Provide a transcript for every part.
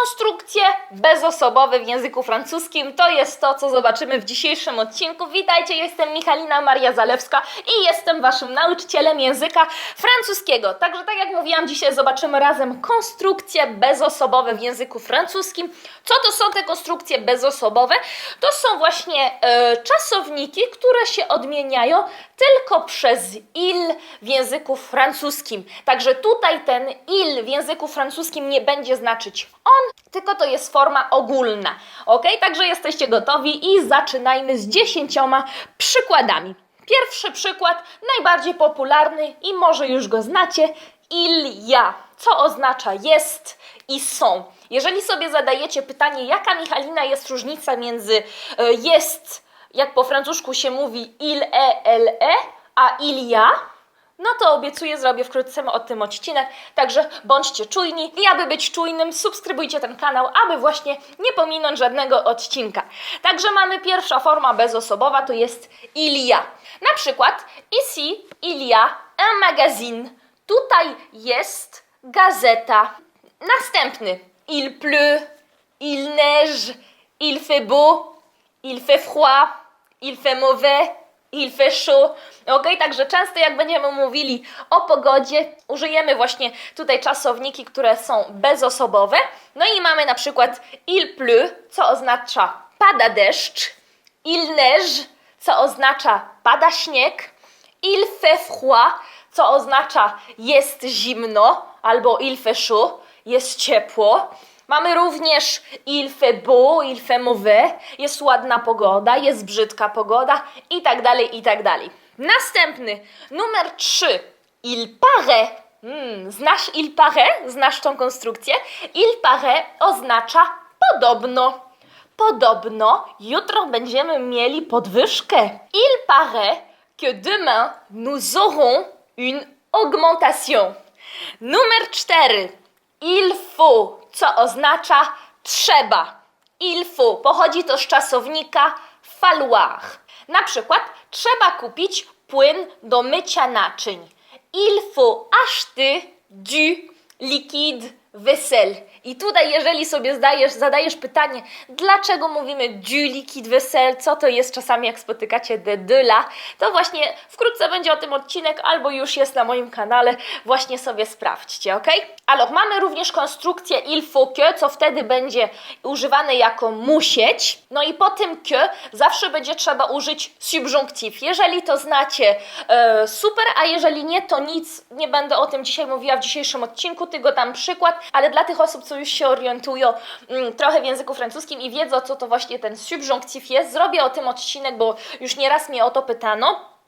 Konstrukcje bezosobowe w języku francuskim to jest to, co zobaczymy w dzisiejszym odcinku. Witajcie, jestem Michalina Maria Zalewska i jestem Waszym nauczycielem języka francuskiego. Także, tak jak mówiłam, dzisiaj zobaczymy razem konstrukcje bezosobowe w języku francuskim. Co to są te konstrukcje bezosobowe? To są właśnie e, czasowniki, które się odmieniają tylko przez il w języku francuskim. Także tutaj ten il w języku francuskim nie będzie znaczyć on, tylko to jest forma ogólna. Ok? Także jesteście gotowi i zaczynajmy z dziesięcioma przykładami. Pierwszy przykład, najbardziej popularny i może już go znacie, il ja, co oznacza jest i są. Jeżeli sobie zadajecie pytanie, jaka Michalina jest różnica między e, jest, jak po francusku się mówi il e, elle, a il ja, no to obiecuję, zrobię wkrótce o tym odcinek, także bądźcie czujni i aby być czujnym, subskrybujcie ten kanał, aby właśnie nie pominąć żadnego odcinka. Także mamy pierwsza forma bezosobowa, to jest il y. Na przykład, ici il y a un magazine. Tutaj jest gazeta. Następny, il pleut, il neige, il fait beau, il fait froid, il fait mauvais, il fait chaud. Ok, także często jak będziemy mówili o pogodzie, użyjemy właśnie tutaj czasowniki, które są bezosobowe. No i mamy na przykład il pleut, co oznacza pada deszcz, il neige, co oznacza pada śnieg, il fait froid, co oznacza jest zimno, albo il fait chaud, jest ciepło. Mamy również il fait beau, il fait mauvais, jest ładna pogoda, jest brzydka pogoda i tak dalej, i tak dalej. Następny, numer 3. Il paraît. Hmm, znasz il paraît? Znasz tą konstrukcję? Il paraît oznacza podobno. Podobno jutro będziemy mieli podwyżkę. Il paraît que demain nous aurons une augmentation. Numer 4. Il faut, co oznacza trzeba. Il faut pochodzi to z czasownika falloir. Na przykład trzeba kupić płyn do mycia naczyń. Il faut acheter du liquide vaisselle. I tutaj, jeżeli sobie zdajesz, zadajesz pytanie, dlaczego mówimy liquide vaisselle, co to jest czasami, jak spotykacie de de la, to właśnie wkrótce będzie o tym odcinek, albo już jest na moim kanale, właśnie sobie sprawdźcie, ok? Alors, mamy również konstrukcję il faut que, co wtedy będzie używane jako musieć, no i po tym que zawsze będzie trzeba użyć subjunctif. Jeżeli to znacie, e, super, a jeżeli nie, to nic, nie będę o tym dzisiaj mówiła w dzisiejszym odcinku, tylko dam przykład, ale dla tych osób, co już się orientują mm, trochę w języku francuskim i wiedzą, co to właśnie ten subjunctif jest, zrobię o tym odcinek, bo już nieraz mnie o to pytano.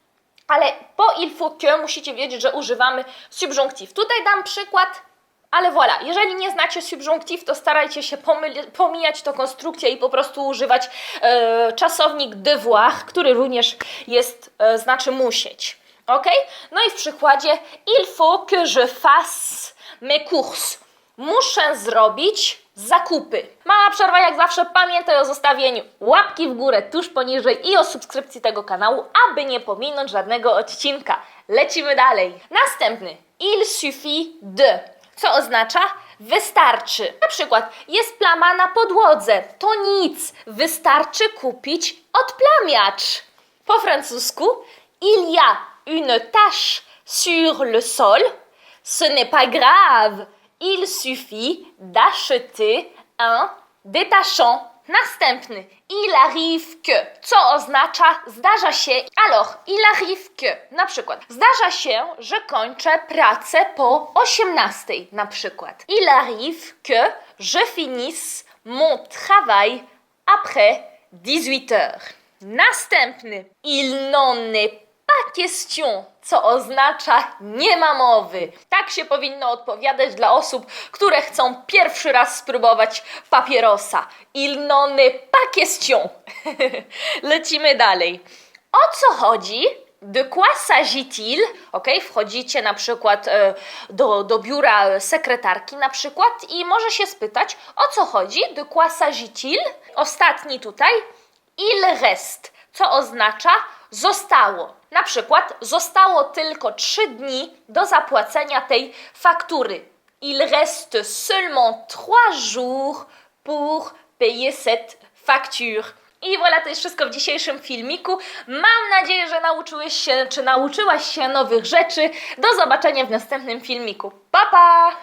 Ale po il faut que musicie wiedzieć, że używamy subjunctif. Tutaj dam przykład, ale voilà, jeżeli nie znacie subjunctif, to starajcie się pomijać tą konstrukcję i po prostu używać e, czasownik devoir, który również jest, e, znaczy musieć. Ok? No i w przykładzie il faut que je fasse mes courses. Muszę zrobić zakupy. Mała przerwa jak zawsze. Pamiętaj o zostawieniu łapki w górę tuż poniżej i o subskrypcji tego kanału, aby nie pominąć żadnego odcinka. Lecimy dalej. Następny. Il suffit de. Co oznacza? Wystarczy. Na przykład jest plama na podłodze. To nic. Wystarczy kupić odplamiacz. Po francusku, il y a une tache sur le sol. Ce n'est pas grave. Il suffit d'acheter un détachant. Następny. Il arrive que. Co oznacza zdarza się? Alors, il arrive que. Na przykład. Zdarza się, że kończę pracę po 18. Na przykład. Il arrive que je finisse mon travail après 18 heures. Następny. Il n'en est pas question, co oznacza nie ma mowy. Tak się powinno odpowiadać dla osób, które chcą pierwszy raz spróbować papierosa. Il n'en est pas question. Lecimy dalej. O co chodzi? De quoi s'agit-il? Ok, wchodzicie na przykład e, do, do biura sekretarki na przykład i może się spytać, o co chodzi? De quoi s'agit-il? Ostatni tutaj. Il reste, co oznacza zostało. Na przykład zostało tylko 3 dni do zapłacenia tej faktury. Il reste seulement trois jours pour payer cette facture. I voilà, to jest wszystko w dzisiejszym filmiku. Mam nadzieję, że nauczyłeś się, czy nauczyłaś się nowych rzeczy. Do zobaczenia w następnym filmiku. Pa, pa!